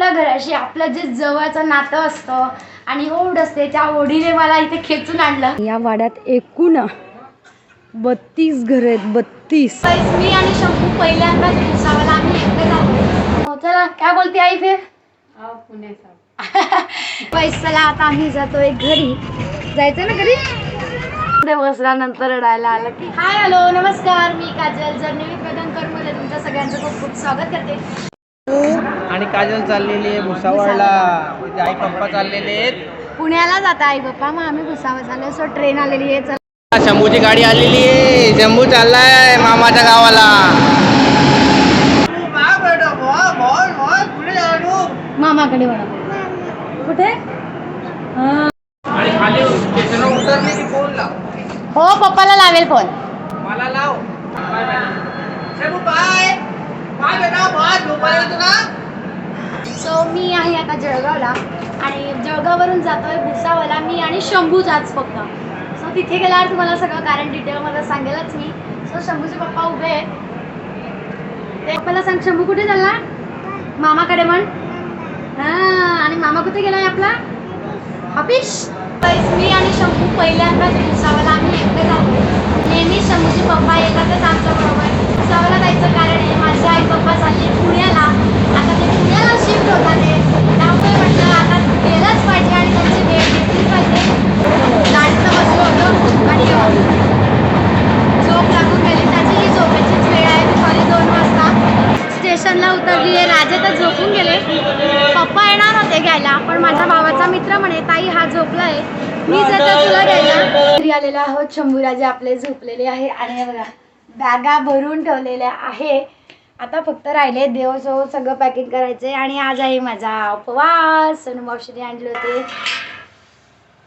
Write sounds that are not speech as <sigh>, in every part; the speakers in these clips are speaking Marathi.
आपल्या घराशी आपलं जे जवळचं नातं असतं आणि ओढ असते त्या ओढीने मला इथे खेचून आणलं. या वाड्यात एकूण बत्तीस घर आहेत बत्तीस. मी आणि शंभू पहिल्यांदाच भुसावळला आम्ही एकटे जातो चला काय बोलते आई फिर? पैस <laughs> चला आता आम्ही जातोय घरी. जायचं ना घरी? बसल्यानंतर रडायला आलं की. हाय हॅलो नमस्कार. मी काजल जर्नेवी पेडणकरमध्ये तुमच्या सगळ्यांचं खूप खूप स्वागत करते. आणि काजल चाललेली आहे भुसावळला. तिथे आई पप्पा चाललेले आहेत. पुण्याला जाता आई बाप्पा मग आम्ही भुसावळ झालो सो ट्रेन आलेली आहे. चला. शंभूची गाडी आलेली आहे. शंभू चाललाय मामाच्या गावाला. मामाकडे वळा. कुठे? आणि खाली स्टेशन उतरले. की फोन लाव हो पप्पाला लावेल फोन मला लाव. बाय बाय सो मी आहे आता जळगावला आणि जळगाववरून जातोय भुसावला मी आणि शंभूच आज फक्त. सो तिथे गेल्यावर तुम्हाला सगळं कारण डिटेल मला सांगेलच मी. सो शंभूचे पप्पा उभे आहेत. ते पप्पाला सांग शंभू कुठे चालला? मामाकडे म्हण. हां आणि मामा कुठे गेलाय आपला? ऑफिस मी आणि शंभू पहिल्यांदाच भुसावला आम्ही एकटे जातो नेहमी शंभूचे पप्पा येतातच आमच्याबरोबर बरोबर जायचं कारण आहे माझे आई पप्पा चालले पुण्याला. आता ते पुण्याला शिफ्ट होतात आहे. त्यामुळे म्हटलं आता गेलंच पाहिजे आणि त्यांची भेट घेतली पाहिजे. गाडीचं बसलो होतो आणि झोप लागून गेली. त्याचीही झोपेचीच वेळ आहे. दुपारी दोन वाजता स्टेशनला उतरली आहे राजे तर झोपून गेले. पप्पा येणार होते घ्यायला पण माझ्या भावाचा मित्र म्हणे ताई हा झोपला आहे मी जर तुला घ्यायला. घरी आलेलो आहोत. शंभूराजे आपले झोपलेले आहे. आणि बघा बॅगा भरून ठेवलेल्या आहे. आता फक्त राहिले देव सो सगळं पॅकिंग करायचे आणि आज आहे माझा उपवास. आणि मावशीने आणले होते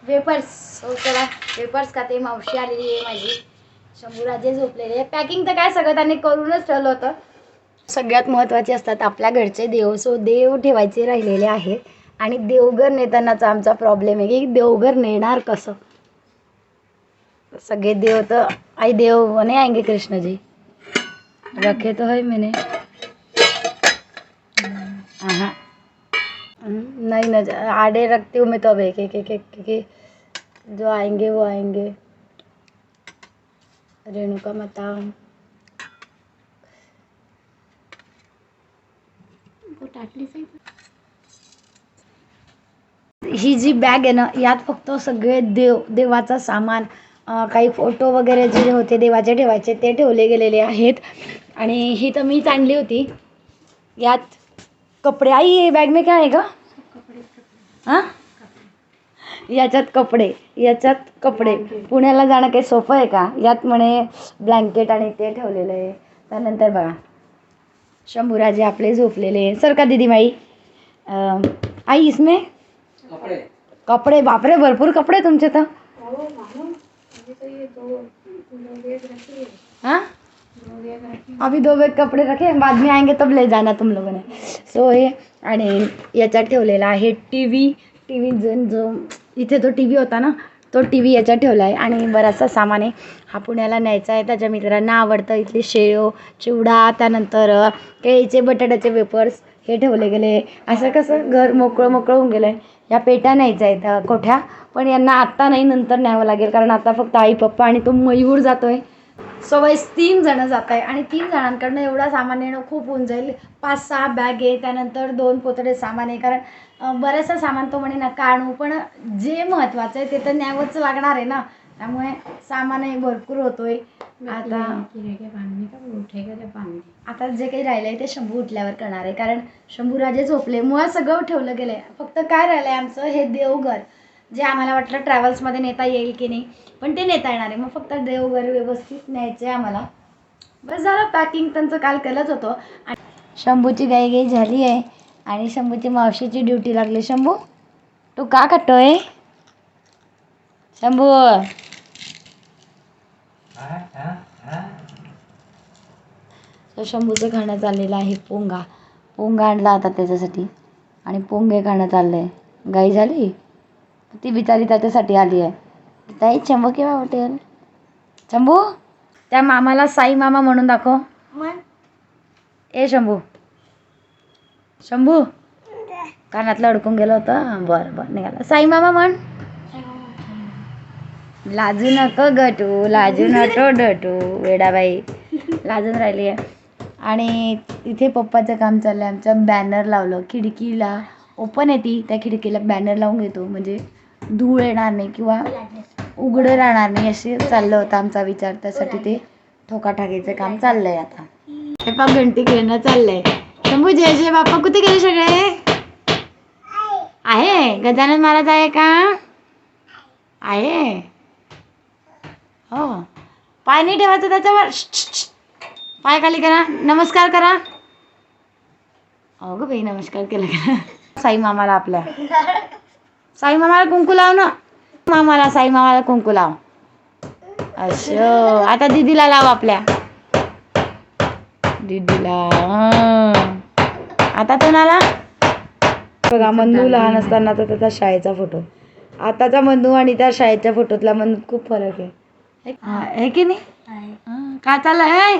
वेपर्स हो चला वेपर्स खाते मावशी आलेली आहे माझी. शंभूराजे झोपलेले आहे पॅकिंग तर काय सगळं त्यांनी करूनच ठेवलं होतं. सगळ्यात महत्त्वाचे असतात आपल्या घरचे देव. सो देव ठेवायचे राहिलेले आहेत. आणि देवघर नेतानाचा आमचा प्रॉब्लेम आहे की देवघर नेणार कसं? सगळे देव तर आई देव बने आएँगे कृष्ण जी। रखे तो है मैंने। हाँ नहीं न आड़े रखती हूँ मैं तो अब एक एक क्योंकि जो आएँगे, वो आएँगे। रेणुका माता। ही जी बॅग आहे ना, यात फक्त सगळे देव, देवाचं सामान काही फोटो वगैरे जे होते देवाचे ठेवायचे ते ठेवले गेलेले आहेत. आणि ही तर मीच आणली होती. यात कपडे. आई ये बॅग में क्या आहे का हां? याच्यात कपडे. याच्यात कपडे. पुण्याला जाणं काही सोपं आहे का? यात म्हणे ब्लँकेट आणि ते ठेवलेलं आहे. त्यानंतर बघा. शंभूराजे आपले झोपलेले. सर का दीदी माई? आई इसमें? कपड़े. बापरे भरपूर कपड़े तुमचे तर. हाँ? अभी दो बैग कपडे रखे बाद में आएंगे तब ले जाना तुम लोगों ने। सो हे आणि याच्यात ठेवलेला आहे टी व्ही टी व्ही जो जो इथे जो टी व्ही होता ना तो टी व्ही याच्यात ठेवला आहे. आणि बराचसा सामान आहे हा पुण्याला न्यायचा आहे त्याच्या मित्रांना आवडतं इथले शेव चिवडा त्यानंतर केळीचे बटाट्याचे वेपर्स हे ठेवले गेले. असं कसं घर मोकळं मोकळं होऊन गेलं आहे या पेट्या न्यायच्या आहेत कोठ्या? पण यांना आत्ता नाही नंतर न्यावं लागेल. कारण आता फक्त आई पप्पा आणि तो मयूर जातो सो सवयस तीन जणं जात आहे आणि तीन जणांकडनं एवढा सामान येणं खूप होऊन जाईल. पाच सहा बॅग आहे त्यानंतर दोन पोतडे सामान आहे कारण अं, बरंचसं सामान तो म्हणे नका आणू. पण जे महत्त्वाचं आहे ते तर न्यावंच लागणार आहे ना. त्यामुळे सामानही भरपूर होतो आहे आता आता जे काही राहिलं आहे ते शंभू उठल्यावर करणार आहे. कारण शंभूराजे झोपले. मुळात सगळं ठेवलं गेलं आहे फक्त काय राहिलं आहे आमचं? हे देवघर. जे आम्हाला वाटलं ट्रॅव्हल्समध्ये नेता येईल की नाही पण ते नेता येणार आहे. मग फक्त देवघर व्यवस्थित न्यायचे आम्हाला. बस झालं. पॅकिंग त्यांचं काल केलंच होतं. आणि शंभूची गाई गाई झाली आहे. आणि शंभूची मावशीची ड्युटी लागली. शंभू तू का कटतोय शंभू! तर शंभूचं खाणं चाललेलं आहे पोंगा. पोंगा आणला आता त्याच्यासाठी. आणि पोंगे खाणं चाललं आहे गाई झाली? ती बिचारी त्याच्यासाठी आली आहे. ताई शंभू केव्हा वाटेल शंभू त्या मामाला साई मामा म्हणून दाखव. ए शंभू. शंभू. कानातलं अडकून गेलं होतं. बरं बरं निघाला. साई मामा म्हण. लाजू नको गटू लाजू नको डटू वेडाबाई. लाजून राहिली आहे. आणि तिथे पप्पाचं काम चाललं आहे आमचं बॅनर लावलं खिडकीला ओपन आहे ती त्या खिडकीला बॅनर लावून घेतो. म्हणजे धूळ येणार नाही किंवा उघडं राहणार नाही असे चाललं होतं आमचा विचार. त्यासाठी ते ठोका काम चाललंय आता. हे पा घंटी खेळणं चाललंय. शंभू जय जय बाप्पा कुठे गेले सगळे? आहे. गजानन महाराज आहे का? आहे. हो. पाय नाही ठेवायचं त्याच्यावर. पाय खाली करा. नमस्कार करा. हो ग बाई नमस्कार केला का? साई मामाला आपल्या. साई मामाला कुंकू लाव ना. मामाला साई मामाला कुंकू लाव. असं आता दीदीला लाव आपल्या. दीदीला. आता कोणाला बघा मंदू लहान असताना तर त्याचा शाळेचा फोटो. आताचा मंदू आणि त्या शाळेच्या फोटोतला मंदू खूप फरक आहे. आहे की? नाही? हा, काय चाललंय?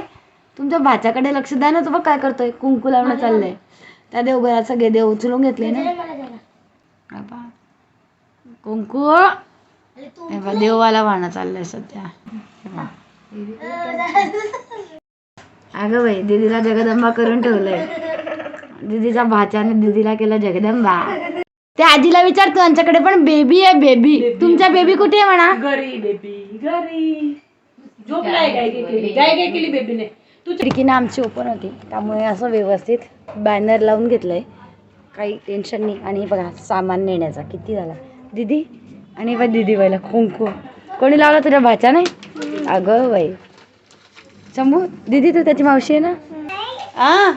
तुमच्या भाच्याकडे लक्ष द्या ना तू बघ काय करतोय. कुंकू लावणं चाललंय. त्या देवघरात सगळे देव उचलून घेतले ना. कुंकू. हे देववाला वाहणं चाललंय सध्या. हे पहा. अगं बाई दीदीला जगदंबा करून ठेवलंय. दीदीचा भाच्याने दीदीला केलं जगदंबा. त्या आजीला विचार त्यांच्याकडे पण बेबी आहे बेबी तुमच्या बेबी कुठे आहे म्हणा? घरी बेबी घरी. झोपलाय काय काय केली काय काय केली बेबीने तू खिडकीनं आमची ओपन होती. त्यामुळे असं व्यवस्थित बॅनर लावून घेतलंय. काही टेन्शन नाही. आणि बघा सामान नेण्याचा किती झाला. दीदी आणि बा दीदी बाईला कुंकू. कोणी लावला तुझ्या भाच्या नाही अगं बाई. शंभू दीदी तू त्याची मावशी आहे ना? हा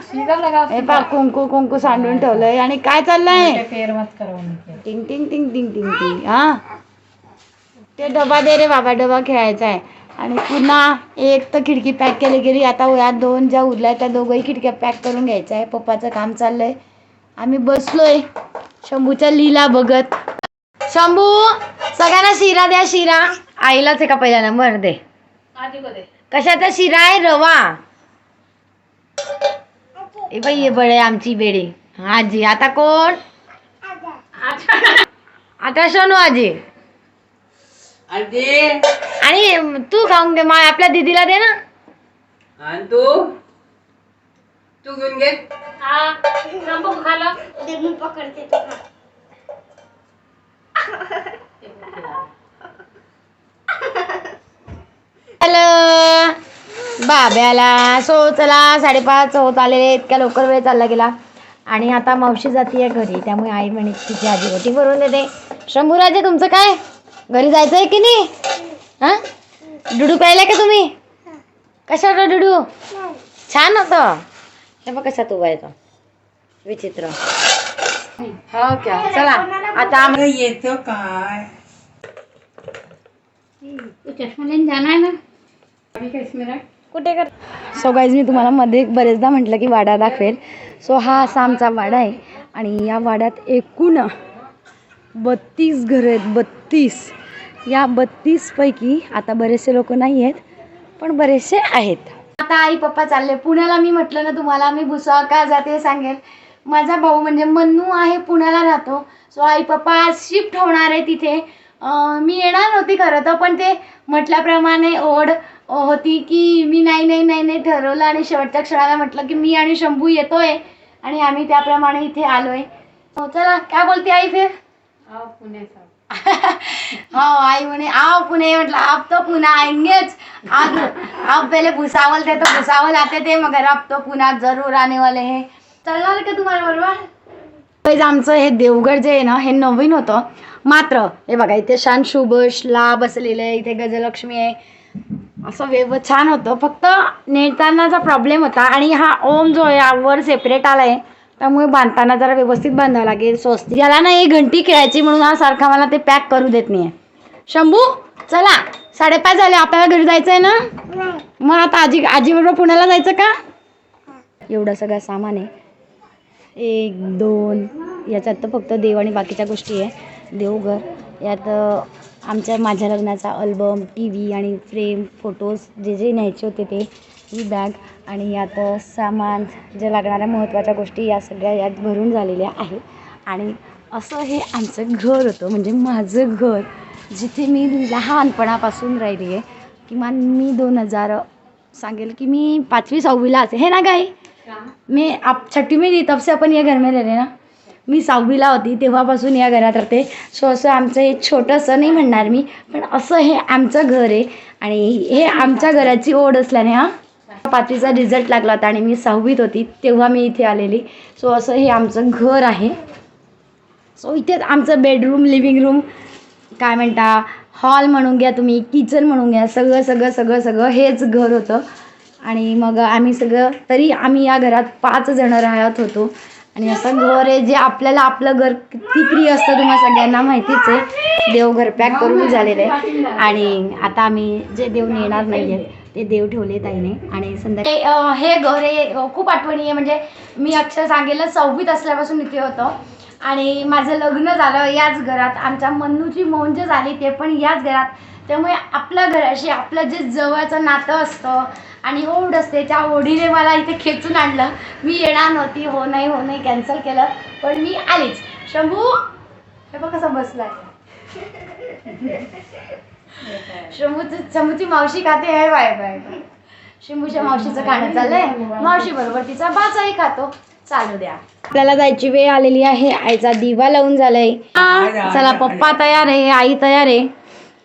हे पा कुंकू कुंकू सांडून ठेवलंय. आणि काय चाललंय? टिंग टिंग टिंग टिंग टिंग टिंग. हा? ते डबा दे रे बाबा डबा खेळायचा आहे. आणि पुन्हा एक तर खिडकी पॅक केली गेली. आता या दोन ज्या उरल्या त्या दोघंही खिडक्या पॅक करून घ्यायच्या आहे. पप्पाचं काम चाललंय. आम्ही बसलोय. शंभूच्या लीला बघत. शंभू सगळ्यांना शिरा द्या शिरा. आईलाच आहे का पहिला नंबर दे. कशाचा शिरा आहे? रवा. ए बाई ये बळे आमची बेडे. आजी आता कोण? आता सोनू आजी. आधी आणि तू खाऊन घे मा आपल्या दीदीला दे ना. आणि तू? तू घेऊन घे. हॅलो. बाब्याला सो चला साडेपाच होत आलेले इतक्या लवकर वेळ चालला गेला. आणि आता मावशी जातीये घरी. त्यामुळे आई म्हणे तिची आजी रोटी भरून देते. शंभूराजे तुमचं काय? घरी जायचं आहे की नाही? हां? डुडू प्यायला का तुम्ही? कशा होता डुडू? छान होतं. हे बघ कशात उभा येतो विचित्र. हो क्या चला. आता आम- येतो काय? कुठे कर सो गाईज मी तुम्हाला मध्ये बरेचदा म्हटलं की वाडा दाखवेल. सो हा असा आमचा वाडा आहे. आणि या वाड्यात एकूण बत्तीस घरं आहेत. बत्तीस. या बत्तीसपैकी आता बरेचसे लोक नाही आहेत पण बरेचसे आहेत. आता आई पप्पा चालले. पुण्याला मी म्हटलं ना तुम्हाला मी भुसावा का जाते सांगेल. माझा भाऊ म्हणजे मन्नू आहे पुण्याला राहतो. सो आई पप्पा आज शिफ्ट होणार आहे तिथे. मी येणार नव्हती खरं तर पण ते म्हटल्याप्रमाणे ओढ होती की मी नाही नाही नाही नाही ठरवलं आणि शेवटच्या क्षणाला म्हटलं की मी आणि शंभू येतोय आणि आम्ही त्याप्रमाणे इथे आलोय. हो चला काय बोलते आई फिर? <laughs> हो आई म्हणे आओ पुणे म्हटलं आप तो पुन्हा आएंगेच आप आप पहले भुसावल थे तो भुसावल आते थे मगर अब तो पुन्हा जरूर आने वाले हैं. चलणार का तुम्हाला बरोबर? गाईज, आमचं हे देवगड जे आहे ना हे नवीन होतं. मात्र हे बघा इथे शान शुभशला बसलेलं आहे इथे गजलक्ष्मी आहे. असं वेव छान होतं. फक्त नेतानाचा प्रॉब्लेम होता आणि हा ओम जो आहे हा वर सेपरेट आला आहे त्यामुळे बांधताना जरा व्यवस्थित बांधावं लागेल स्वस्त. याला ना एक घंटी खेळायची म्हणून हा सारखा मला ते पॅक करू देत नाही शंभू चला. साडेपाच झाले आपल्याला घरी जायचं आहे ना मग आता आजी आजीबरोबर पुण्याला जायचं का? एवढं सगळं सामान आहे. एक दोन याच्यात तर फक्त देव आणि बाकीच्या गोष्टी आहे. देवघर यात आमच्या माझ्या लग्नाचा अल्बम टी व्ही आणि फ्रेम फोटोज जे जे न्यायचे होते ते ही बॅग आणि यात सामान जे लागणाऱ्या महत्त्वाच्या गोष्टी या सगळ्या यात भरून झालेल्या आहेत. आणि असं हे आमचं घर होतं. म्हणजे माझं घर जिथे मी लहानपणापासून राहिली आहे किमान मी दोन हजार सांगेल कि मी पाचवी सहावीला असे है ना गाई? मैं आप छठी में थी तब से अपन ये घर में रह रहे ना मी सहावीला होती तेव्हापासून या घरात राहते. सो असं आमचं हे छोटंसं नाही म्हणणार मी पण असं हे आमचं घर आहे. आणि हे आमच्या घराची ओढ असल्याने हा पाचवीचा रिझल्ट लागला होता आणि मी सहावीत होती तेव्हा मी इथे आलेली. सो असं हे आमचं घर आहे. सो इथेच आमचं बेडरूम लिव्हिंग रूम काय म्हणता हॉल म्हणून घ्या तुम्ही किचन म्हणून घ्या सगळं सगळं सगळं सगळं हेच घर होतं. आणि मग आम्ही सगळं तरी आम्ही या घरात पाच जणं राहत होतो. आणि असं घर आहे जे आपल्याला आपलं घर किती प्रिय असतं तुम्हाला सगळ्यांना माहितीच आहे. देव घर पॅक करून झालेलं आहे. आणि आता आम्ही जे देव नेणार नाही आहेत ते देव ठेवले ताईने. आणि संध्याकाळी हे घर हे खूप आठवणी आहे म्हणजे मी अक्षर सांगेल सहावीत असल्यापासून इथे होतं. आणि माझं लग्न झालं याच घरात. आमच्या मन्नूची मौंज झाली ते पण याच घरात. त्यामुळे आपल्या घराशी आपलं जे जवळचं नातं असतं आणि ओढ असते त्या ओढीने मला इथे खेचून आणलं. मी येणार नव्हती हो नाही हो नाही कॅन्सल केलं. पण मी आलीच. शंभू हे बघ कसं बसलाय. शंभूची शंभूची मावशी खाते आहे बाय बाय शंभूच्या मावशीचं खाणं चाललंय. मावशी बरोबर तिचा बाचाही खातो. चालू द्या. आपल्याला जायची वेळ आलेली आहे. आईचा दिवा लावून झालाय. चला पप्पा तयार आहे आई तयार आहे.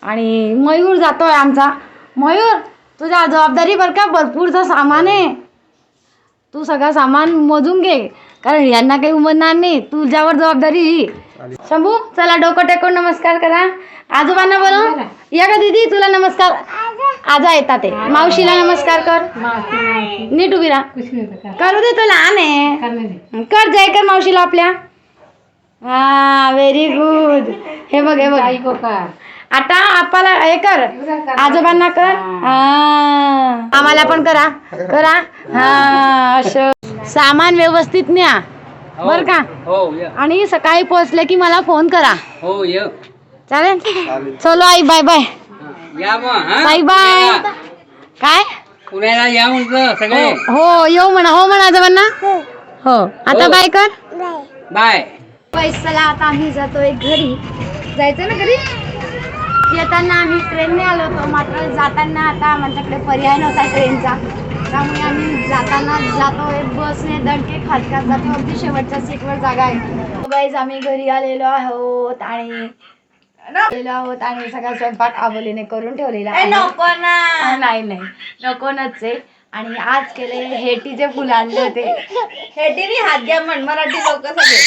आणि मयूर जातोय आमचा. मयूर तुझ्या जबाबदारी बरं का भरपूरचं सामान आहे. तू सगळं सामान मोजून घे. कारण यांना काही उमरणार नाही. तुझ्यावर जबाबदारी. शंभू चला डोकं टेकून नमस्कार करा. आजोबांना बोला. या का दीदी तुला नमस्कार. आजा. येतात ते. मावशीला नमस्कार कर. नीट उभी राहा. करू दे तो लहान आहे कर जय कर मावशीला आपल्या. हा व्हेरी गुड हे बघ हे बघ. आता आपल्याला हे कर. आजोबांना कर. हा. आम्हाला पण करा. करा. हा असं. सामान व्यवस्थित न्या. बर का? हो ये. आणि सकाळी पोहोचले की मला फोन करा. हो ये. चालेल? चलो आई बाय बाय या मग हा? बाय बाय काय? पुण्याला या म्हटलं सगळे. हो येऊ म्हणा हो म्हणा आजोबांना. हो. आता हो. बाय कर. बाय पैसाला आता आम्ही जातोय घरी. जायचं ना घरी? येताना आम्ही ट्रेनने आलो होतो मात्र जाताना आता आमच्याकडे पर्याय नव्हता ट्रेनचा त्यामुळे आम्ही जाताना जातोय बसने दणके खात खात जातो अगदी शेवटच्या सीटवर जागा आहे. गाईज आम्ही घरी आलेलो आहोत आणि आलेलो आहोत आणि सगळा स्वयंपाक आबोलीने करून ठेवलेला आहे. हा, नाही नाही. नकोनच आहे आणि आज केले हेटीचे फुलं आणले होते. हेटीने हात घ्या म्हण मराठी लोक सगळे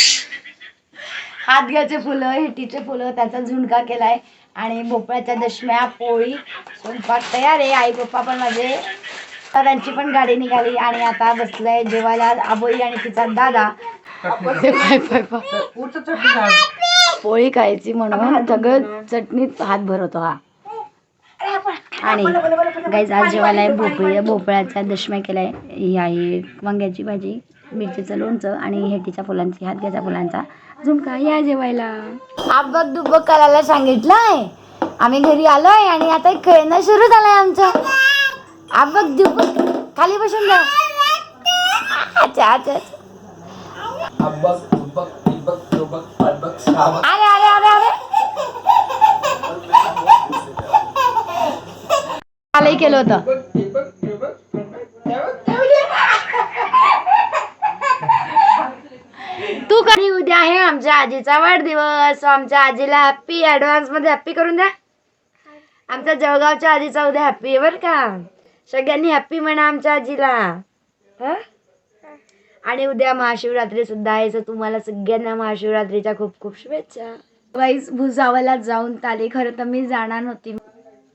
हात घ्याचे फुलं हेटीचे फुलं त्याचा झुणका केलाय. आणि भोपळ्याच्या दशम्या पोळी स्वयंपाक तयार आहे. आई पप्पा पण माझे. त्यांची पण गाडी निघाली आणि आता बसलाय जेवायला आबोई आणि तिचा दादा. पाय, पाय, पाय. पोळी खायची म्हणून सगळं चटणीत हात भरवतो हा. आणि गाईज आज जेवायला आहे. भोपळी भोपळ्याच्या दशम्या केलाय. ही आहे वांग्याची भाजी मिरचीचं लोणचं आणि हेटीच्या फुलांची हातग्याच्या फुलांचा. झुणका या जेवायला. आबक दुबक करायला सांगितलंय. आम्ही घरी आलोय आणि आता खेळणं सुरू झालंय आमचं. आबक दुबक खाली बसून जा. अच्छा अच्छा अरे अरे अरे अरे कालही केलं होतं. तू कधी उद्या आहे? आमच्या आजीचा वाढदिवस. आमच्या आजीला हॅप्पी ऍडव्हान्समध्ये हॅप्पी करून द्या. आमच्या जळगावच्या आजीचा उद्या हॅप्पी आहे बरं का. सगळ्यांनी हॅप्पी म्हणा आमच्या आजीला. हं? आणि उद्या महाशिवरात्री सुद्धा आहे तर तुम्हाला सगळ्यांना महाशिवरात्रीच्या खूप खूप शुभेच्छा. वाईस भुजावला जाऊन ताले खरं तर मी जाणार नव्हती.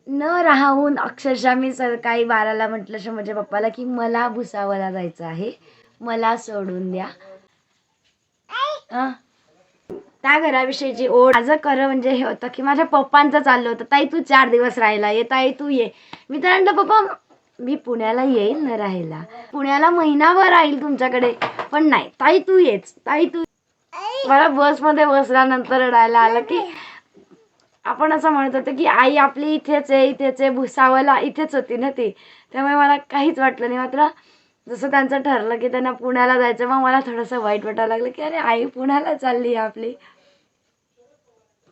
न राहून अक्षरशः मी सकाळी बाराला म्हटलं माझ्या पप्पाला की मला भुसावला जायचं आहे मला सोडून द्या. त्या घराविषयीची ओढ माझं खरं म्हणजे हे होतं की माझ्या पप्पांचं चाललं होतं. ताई तू चार दिवस राहिला ये ताई तू ये. मी तर म्हणलं पप्पा मी पुण्याला येईन ना राहायला. पुण्याला महिनाभर राहील तुमच्याकडे. पण नाही ताई तू येच. ताई तू मला बसमध्ये बसल्यानंतर रडायला आलं की आपण असं म्हणत होतो की आई आपली इथेच आहे इथेच आहे भुसावला इथेच होती ना ती. त्यामुळे मला काहीच वाटलं नाही. मात्र जसं त्यांचं ठरलं की त्यांना पुण्याला जायचं मग मला थोडंसं वाईट वाटायला लागलं की अरे आई पुण्याला चालली आहे आपली.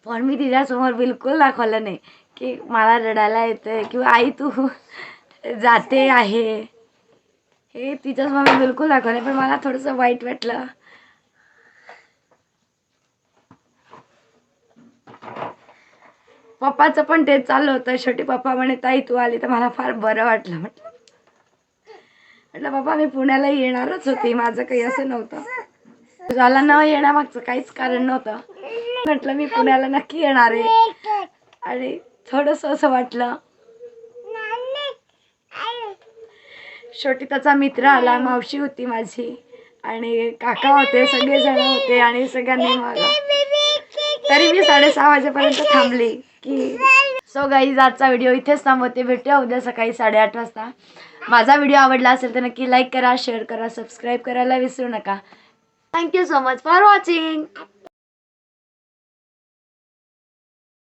पण मी तिच्यासमोर बिलकुल दाखवलं नाही की मला रडायला येतं किंवा आई तू जाते आहे. हे तिच्यासमोर मी बिलकुल दाखवलं पण मला थोडंसं वाईट वाटलं. पप्पाचं पण तेच चाललं होतं. शेवटी पप्पा म्हणे ताई तू आली तर मला फार बरं वाटलं. म्हटलं म्हटलं पप्पा मी पुण्याला येणारच होती. माझं काही असं नव्हतं. झाला न येण्यामागचं काहीच कारण नव्हतं. म्हटलं मी पुण्याला नक्की येणार आहे. आणि थोडंसं असं वाटलं. शेवटी त्याचा मित्र आला मावशी होती माझी आणि काका होते सगळेजण होते आणि सगळ्यांनी मला तरी मी साडेसहा वाजेपर्यंत थांबली की सो गाईज आजचा व्हिडिओ इथेच थांबवते. भेटूया उद्या सकाळी साडेआठ वाजता. माझा व्हिडिओ आवडला असेल तर नक्की लाईक करा शेअर करा सबस्क्राईब करायला विसरू नका. Thank you so much for watching